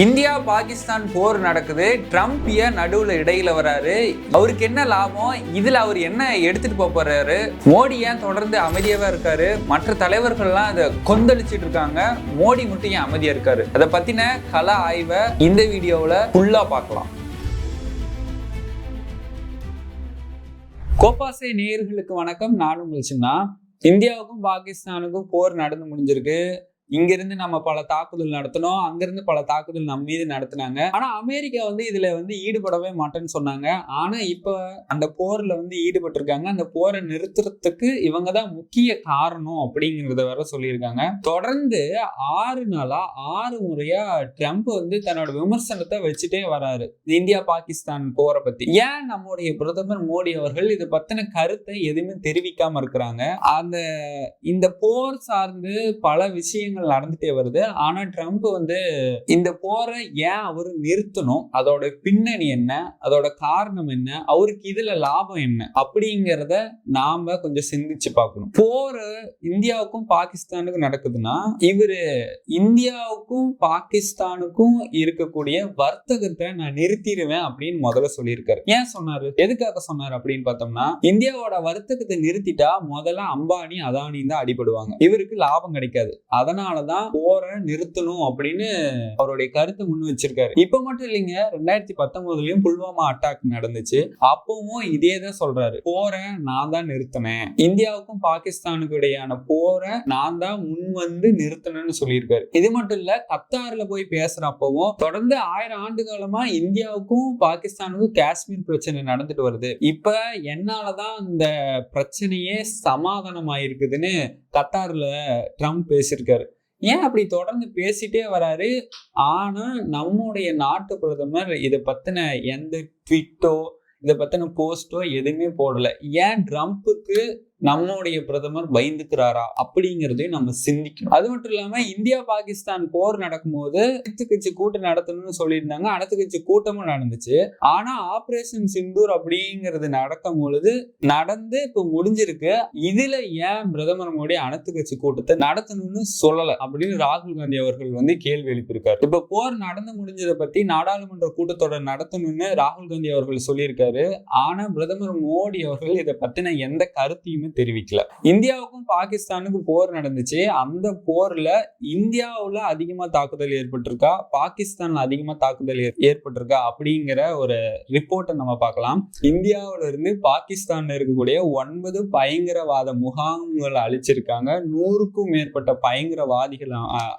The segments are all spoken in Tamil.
இந்தியா பாகிஸ்தான் போர் நடக்குது. ட்ரம்ப் ஏன் நடுவில் இடையில வராரு? அவருக்கு என்ன லாபம்? இதுல அவர் என்ன எடுத்துட்டு போக போறாரு? மோடி ஏன் தொடர்ந்து அமைதியாவே இருக்காரு? மற்ற தலைவர்கள்லாம் அதை கொந்தளிச்சிட்டு இருக்காங்க. மோடி மட்டும் ஏன் அமைதியா இருக்காரு? அதை பத்தின கல ஆய்வை இந்த வீடியோவில் ஃபுல்லா பார்க்கலாம். கோபாசை நேயர்களுக்கு வணக்கம். நான் உங்கள் சின்னா. இந்தியாவுக்கும் பாகிஸ்தானுக்கும் போர் நடந்து முடிஞ்சிருக்கு. இங்கிருந்து நம்ம பல தாக்குதல் நடத்தினோம். அங்கிருந்து பல தாக்குதல் நம்ம மீது நடத்தினாங்க. ஆனா அமெரிக்கா வந்து இதுல வந்து ஈடுபடவே மாட்டேன்னு சொன்னாங்க. ஆனா இப்ப அந்த போர்ல வந்து ஈடுபட்டிருக்காங்க. அந்த போரை நிறுத்துறதுக்கு இவங்க தான் முக்கிய காரணம் அப்படிங்கிறத வர சொல்லியிருக்காங்க. தொடர்ந்து ஆறு நாளா ஆறு முறையா ட்ரம்ப் வந்து தன்னோட விமர்சனத்தை வச்சுட்டே வராரு. இந்தியா பாகிஸ்தான் போரை பத்தி. ஏன் நம்முடைய பிரதமர் மோடி அவர்கள் இதை பத்தின கருத்தை எதுவுமே தெரிவிக்காம இருக்கிறாங்க? அந்த இந்த போர் சார்ந்து பல விஷயங்கள் நடந்துட்டே வருது. ஆனா ட்ரம்ப் வந்து இந்த போரை ஏன் அவரு நிறுத்தணும்? அதோட பின்னணி என்ன? அதோட காரணம் என்ன? அவருக்கு இதுல லாபம் என்ன? அப்படிங்கிறத நாம கொஞ்சம் சிந்திச்சு பார்க்கணும். போர் இந்தியாவுக்கும் பாகிஸ்தானுக்கும் நடக்குதுன்னா இவரு இந்தியாவுக்கும் பாகிஸ்தானுக்கும் இருக்கக்கூடிய வர்த்தகத்தை நான் நிறுத்திடுவேன் அப்படின்னு முதல்ல சொல்லியிருக்காரு. ஏன் சொன்னாரு? எதுக்காக சொன்னாரு அப்படின்னு பார்த்தோம்னா இந்தியாவோட வர்த்தகத்தை நிறுத்திட்டா முதல்ல அம்பானி அதானி தான் அடிபடுவாங்க. இவருக்கு லாபம் கிடைக்காது. அதனால தான் போரை நிறுத்தணும் அப்படின்னு அவருடைய கருத்தை முன் வச்சிருக்காரு. இப்போ மட்டும் இல்லைங்க ரெண்டாயிரத்தி பத்தொன்பதுலயும் புல்வாமா அட்டாக் நடந்துச்சு. அப்பவும் இதே தான் சொல்றாரு போரை நான் தான் நிறுத்தினேன். இந்தியாவுக்கும் பாகிஸ்தானுக்கு இடையான போரை நான் தான் முன் வந்து நிறுத்தினேன்னு சொல்லியிருக்காரு. இது மட்டும் இல்ல கத்தார்ல போய் பேசுறப்பவும் தொடர்ந்து ஆயிரம் ஆண்டு காலமா இந்தியாவுக்கும் பாகிஸ்தானுக்கும் காஷ்மீர் பிரச்சனை நடந்துட்டு வருது. இப்ப என்னாலதான் இந்த பிரச்சனையே சமாதானம் ஆயிருக்குதுன்னு கத்தார்ல ட்ரம்ப் பேசியிருக்காரு. ஏன் அப்படி தொடர்ந்து பேசிட்டே வராரு? ஆனா நம்முடைய நாட்டு பிரதமர் இதை பத்தின எந்த ட்விட்டோ இதை பத்தின போஸ்டோ எதுவுமே போடல. ஏன் ட்ரம்ப்புக்கு நம்முடைய பிரதமர் பயந்துக்கிறாரா அப்படிங்கிறதையும் நம்ம சிந்திக்கணும். அது மட்டும் இல்லாம இந்தியா பாகிஸ்தான் போர் நடக்கும்போது அனைத்து கட்சி கூட்டம் நடத்தணும்னு சொல்லியிருந்தாங்க. அனைத்து கட்சி கூட்டமும் நடந்துச்சு. ஆனா ஆபரேஷன் சிந்தூர் அப்படிங்கிறது நடக்கும் பொழுது நடந்து இப்ப முடிஞ்சிருக்கு. இதுல ஏன் பிரதமர் மோடி அனைத்து கட்சி கூட்டத்தை நடத்தணும்னு சொல்லல அப்படின்னு ராகுல் காந்தி அவர்கள் வந்து கேள்வி எழுப்பியிருக்காரு. இப்ப போர் நடந்து முடிஞ்சதை பத்தி நாடாளுமன்ற கூட்டத்தொடர் நடத்தணும்னு ராகுல் காந்தி அவர்கள் சொல்லியிருக்காரு. ஆனா பிரதமர் மோடி அவர்கள் இதை பத்தின எந்த கருத்தையுமே தெரிவிக்கல. இந்தியாவுக்கும் பாகிஸ்தானுக்கும் போர் நடந்துச்சு. அந்த போர்ல இந்தியாவுல அதிகமா தாக்குதல் ஏற்பட்டிருக்கா? பாகிஸ்தான்ல அதிகமா தாக்குதல் ஏற்பட்டிருக்கா? அப்படிங்கிற ஒரு ரிப்போர்ட்டை நம்ம பார்க்கலாம். இந்தியாவுல இருந்து பாகிஸ்தான்ல இருக்கக்கூடிய ஒன்பது பயங்கரவாத முகாம்களை அழிச்சிருக்காங்க. நூறுக்கும் மேற்பட்ட பயங்கரவாதிகள்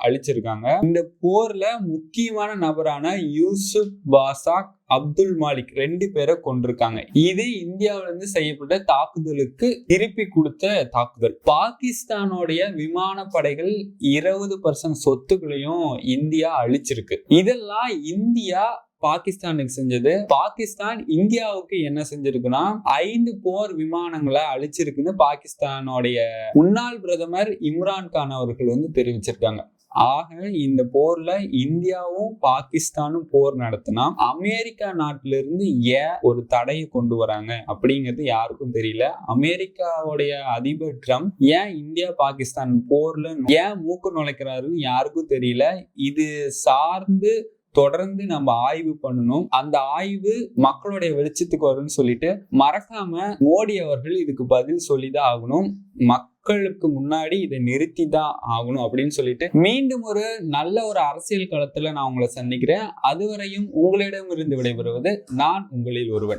அழிச்சிருக்காங்க. இந்த போர்ல முக்கியமான நபரான யூசுப் பாசாக் அப்துல் மாலிக் ரெண்டு பேரை கொண்டிருக்காங்க இது இந்தியாவிலிருந்து செய்யப்பட்ட தாக்குதலுக்கு திருப்பி கொடுத்த தாக்குதல். பாகிஸ்தானோடைய விமானப்படைகள் இருபது பர்சன்ட் சொத்துக்களையும் இந்தியா அழிச்சிருக்கு. இதெல்லாம் இந்தியா பாகிஸ்தானுக்கு செஞ்சது. பாகிஸ்தான் இந்தியாவுக்கு என்ன செஞ்சிருக்குன்னா ஐந்து போர் விமானங்களை அழிச்சிருக்குன்னு பாகிஸ்தானோடைய முன்னாள் பிரதமர் இம்ரான் கான் அவர்கள் வந்து தெரிவிச்சிருக்காங்க. ஆக இந்த போர்ல இந்தியாவும் பாகிஸ்தானும் போர் நடத்தினா அமெரிக்கா நாட்டில இருந்து ஏன் ஒரு தடையை கொண்டு வராங்க அப்படிங்கிறது யாருக்கும் தெரியல. அமெரிக்காவுடைய அதிபர் ட்ரம்ப் ஏன் இந்தியா பாகிஸ்தான் போர்ல ஏன் மூக்கு நுழைக்கிறாருன்னு யாருக்கும் தெரியல. இது சார்ந்து தொடர்ந்து நம்ம ஆய்வு பண்ணணும். அந்த ஆய்வு மக்களுடைய வெளிச்சத்துக்கு வரும்னு சொல்லிட்டு மறக்காம மோடி அவர்கள் இதுக்கு பதில் சொல்லிதான் ஆகணும். மக்களுக்கு முன்னாடி இதை நிறுத்தி தான் ஆகணும் அப்படின்னு சொல்லிட்டு மீண்டும் ஒரு நல்ல ஒரு அரசியல் களத்துல நான் உங்களை சந்திக்கிறேன். அதுவரையும் உங்களிடமிருந்து விடைபெறுவது நான் உங்களில் ஒருவன்.